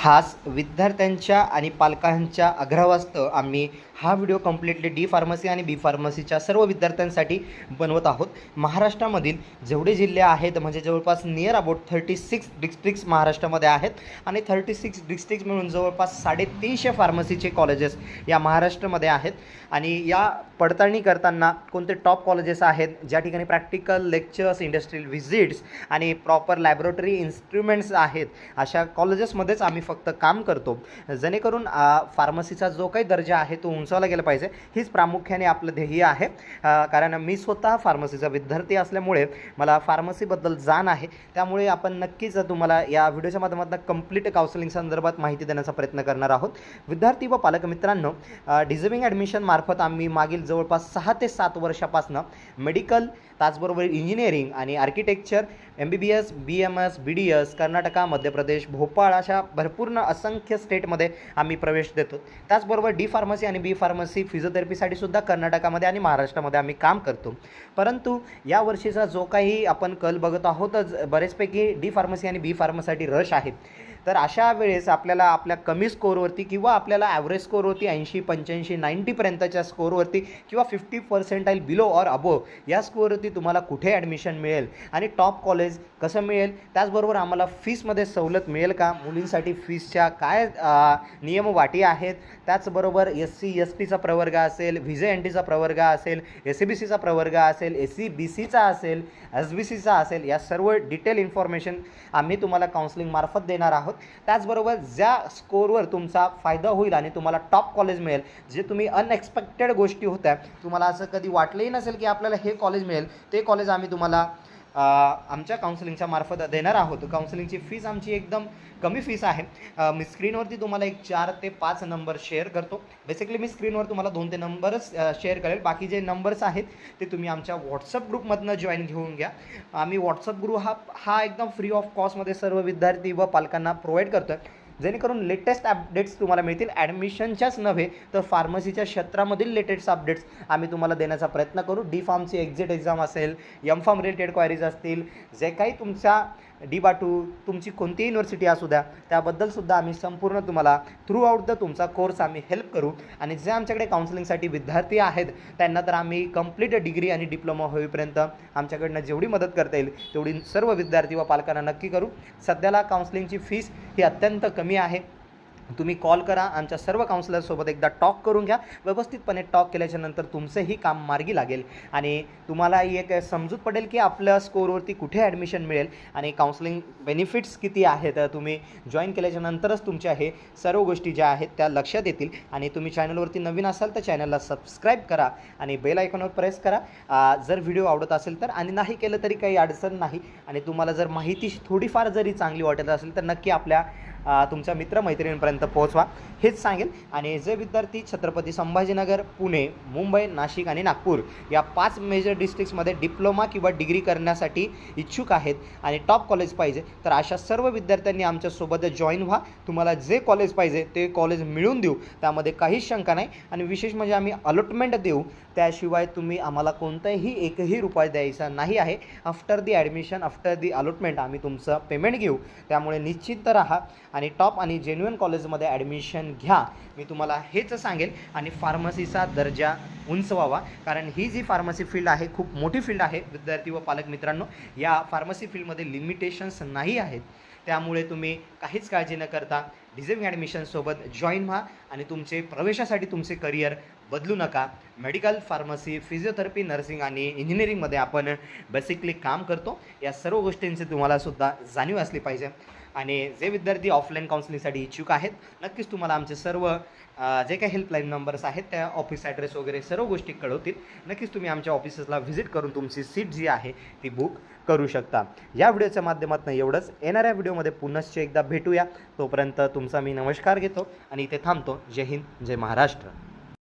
खास विद्यार्थ्यांच्या आणि पालकांच्या आग्रहावास्तव आम्ही हा व्हिडिओ कम्प्लिटली डी फार्मसी आणि बी फार्मसीच्या सर्व विद्यार्थ्यांसाठी बनवत आहोत. महाराष्ट्रामधील जेवढे जिल्हे आहेत म्हणजे जवळपास near about thirty six districts महाराष्ट्रामध्ये आहेत. आणि थर्टी सिक्स डिस्ट्रिक्ट मिळून जवळपास साडेतीनशे फार्मसीचे कॉलेजेस या महाराष्ट्रामध्ये आहेत. आणि या पडताळणी करताना कोणते टॉप कॉलेजेस आहेत ज्या ठिकाणी प्रॅक्टिकल लेक्चर्स इंडस्ट्रियल व्हिजिट्स आणि प्रॉपर लॅबोरेटरी इन्स्ट्रुमेंट्स आहेत अशा कॉलेजेसमध्येच आम्ही फक्त काम करतो. जेणेकरून फार्मसीचा जो काही दर्जा आहे तो उंचावला गेला पाहिजे. हीच प्रामुख्याने आपलं ध्येय आहे. कारण मी स्वतः फार्मसीचा विद्यार्थी असल्यामुळे मला फार्मसीबद्दल जाण आहे. त्यामुळे आपण नक्कीच तुम्हाला या व्हिडिओच्या माध्यमातून कंप्लीट काउन्सिलिंग संदर्भात माहिती देण्याचा प्रयत्न करणार आहोत. विद्यार्थी व पालक मित्रांनो डिझर्विंग ॲडमिशन मार्फत आम्ही मागील जवळपास सहा ते सात वर्षापासून मेडिकल त्याचबरोबर इंजिनिअरिंग आणि architecture M B B S B M S B D S Karnataka Madhya Pradesh Bhopal अशा भरपूर असंख्य स्टेटमध्ये आम्ही प्रवेश देतो. त्याचबरोबर डी फार्मसी आणि बी फार्मसी फिजिओथेरपीसाठी सुद्धा कर्नाटकामध्ये आणि महाराष्ट्रामध्ये आम्ही काम करतो. परंतु या वर्षीचा जो काही आपण कल बघत आहोतच बरेचपैकी डी फार्मसी आणि बी फार्मसीसाठी रश आहे. तर अशा वेळेस आपल्याला आपल्या कमी स्कोरवरती किंवा आपल्याला ॲव्हरेज स्कोअरवरती ऐंशी पंच्याऐंशी नाईंटीपर्यंतच्या स्कोअरवरती किंवा fifty percentile below or above या स्कोअरवरती तुम्हाला कुठे ॲडमिशन मिळेल आणि टॉप कॉलेज कसं मिळेल? त्याचबरोबर आम्हाला फीसमध्ये सवलत मिळेल का? मुलींसाठी फीसच्या काय नियमवाटी नियम वाटी आहेत? त्याचबरोबर एस सी एस टीचा प्रवर्ग असेल व्हिजे एन टीचा प्रवर्ग असेल एस सी बी सीचा प्रवर्ग असेल एस सी बी सीचा असेल एस बी सीचा असेल या सर्व डिटेल इन्फॉर्मेशन आम्ही तुम्हाला काउन्सिलिंगमार्फत देणार आहोत. त्याचबरोबर ज्या स्कोअरवर तुमचा फायदा होईल आणि तुम्हाला टॉप कॉलेज मिळेल जे तुम्ही अनएक्सपेक्टेड गोष्टी होत्या तुम्हाला असं कधी वाटलंही नसेल की आपल्याला हे कॉलेज मिळेल ते कॉलेज आम्ही तुम्हाला आमच्या काउन्सिलिंगच्या मार्फत देणार आहोत. काउन्सिलिंगची फीज आमची एकदम कमी फीस आहे. मी स्क्रीनवरती तुम्हाला एक चार ते पाच नंबर शेअर करतो. बेसिकली मी स्क्रीनवर तुम्हाला दोन ते नंबरच शेअर करेल. बाकी जे नंबर्स आहेत ते तुम्ही आमच्या व्हॉट्सअप ग्रुपमधनं जॉईन घेऊन घ्या. आम्ही व्हॉट्सअप ग्रुप हा हा एकदम फ्री ऑफ कॉस्टमध्ये सर्व विद्यार्थी व पालकांना प्रोव्हाइड करतो आहे जेणेकरून लेटेस्ट अपडेट्स तुम्हाला मिळतील. ॲडमिशनच्याच नव्हे तर फार्मसीच्या क्षेत्रामधील लेटेस्ट अपडेट्स आम्ही तुम्हाला देण्याचा प्रयत्न करू. डी फार्मची एक्झिट एक्झाम असेल एम फार्म रिलेटेड क्वायरीज असतील जे काही तुमच्या डी बाटू तुमची कोणती युनिव्हर्सिटी असू द्या त्याबद्दलसुद्धा आम्ही संपूर्ण तुम्हाला थ्रू आउट द तुमचा कोर्स आम्ही हेल्प करू. आणि जे आमच्याकडे काउन्सिलिंगसाठी विद्यार्थी आहेत त्यांना तर आम्ही कंप्लीट डिग्री आणि डिप्लोमा होईपर्यंत आमच्याकडनं जेवढी मदत करता येईल तेवढी सर्व विद्यार्थी व पालकांना नक्की करू. सध्याला काउन्सिलिंगची फीस ही अत्यंत कमी आहे. तुम्ही कॉल करा आमच्या सर्व काउन्सिलरसोबत एकदा टॉक करून घ्या. व्यवस्थितपणे टॉक केल्याच्यानंतर तुमचंही काम मार्गी लागेल. आणि तुम्हाला एक समजूत पडेल की आपल्या स्कोरवरती कुठे ॲडमिशन मिळेल आणि काउन्सिलिंग बेनिफिट्स किती आहेत तुम्ही जॉईन केल्याच्या नंतरच तुमच्या हे सर्व गोष्टी ज्या आहेत त्या लक्षात येतील. आणि तुम्ही चॅनलवरती नवीन असाल तर चॅनलला सबस्क्राईब करा आणि बेल आयकॉनवर प्रेस करा. जर व्हिडिओ आवडत असेल तर आणि नाही केलं तरी काही अडचण नाही. आणि तुम्हाला जर माहिती थोडीफार जरी चांगली वाटत असेल तर नक्की आपल्या तुमच्या मित्रमैत्रिणींपर्यंत पोहोचवा. हेच सांगेल आणि जे विद्यार्थी छत्रपती संभाजीनगर पुणे मुंबई नाशिक आणि नागपूर या पाच मेजर डिस्ट्रिक्ट्समध्ये डिप्लोमा किंवा डिग्री करण्यासाठी इच्छुक आहेत आणि टॉप कॉलेज पाहिजे तर अशा सर्व विद्यार्थ्यांनी आमच्यासोबत जॉईन व्हा. तुम्हाला जे कॉलेज पाहिजे ते कॉलेज मिळून देऊ. त्यामध्ये काहीच शंका नाही. आणि विशेष म्हणजे आम्ही अलॉटमेंट देऊ. त्याशिवाय तुम्ही आम्हाला कोणताही एकही रुपया द्यायचा नाही आहे. After the admission after the allotment आम्ही तुमचं पेमेंट घेऊ. त्यामुळे निश्चित राहा. आणि टॉप आणि जेन्युअन कॉलेजमध्ये ॲडमिशन घ्या. मी तुम्हाला हेच सांगेल. आणि फार्मसीचा दर्जा उंचवावा. कारण ही जी फार्मसी फील्ड आहे खूप मोठी फील्ड आहे विद्यार्थी व पालक मित्रांनो या फार्मसी फील्डमध्ये लिमिटेशन्स नाही आहेत. त्यामुळे तुम्ही काहीच काळजी न करता डिझेविंग ॲडमिशनसोबत जॉईन व्हा आणि तुमचे प्रवेशासाठी तुमचे करिअर बदलू नका. मेडिकल फार्मसी फिजिओथेरपी नर्सिंग आणि इंजिनिअरिंगमध्ये आपण बेसिकली काम करतो. या सर्व गोष्टींची तुम्हाला सुद्धा जाणीव असली पाहिजे. आणि जे विद्यार्थी ऑफलाईन काउन्सिलिंगसाठी इच्छुक आहेत नक्कीच तुम्हाला आमचे सर्व जे काही हेल्पलाईन नंबर्स आहेत त्या ऑफिस ॲड्रेस वगैरे सर्व गोष्टी कळवतील. नक्कीच तुम्ही आमच्या ऑफिसेसला व्हिजिट करून तुमची सीट जी आहे ती बुक करू शकता. या व्हिडिओच्या माध्यमातून एवढंच. येणाऱ्या व्हिडिओमध्ये पुनश्च एकदा भेटूया. तोपर्यंत तुमचा मी नमस्कार घेतो आणि इथे थांबतो. जय हिंद जय महाराष्ट्र.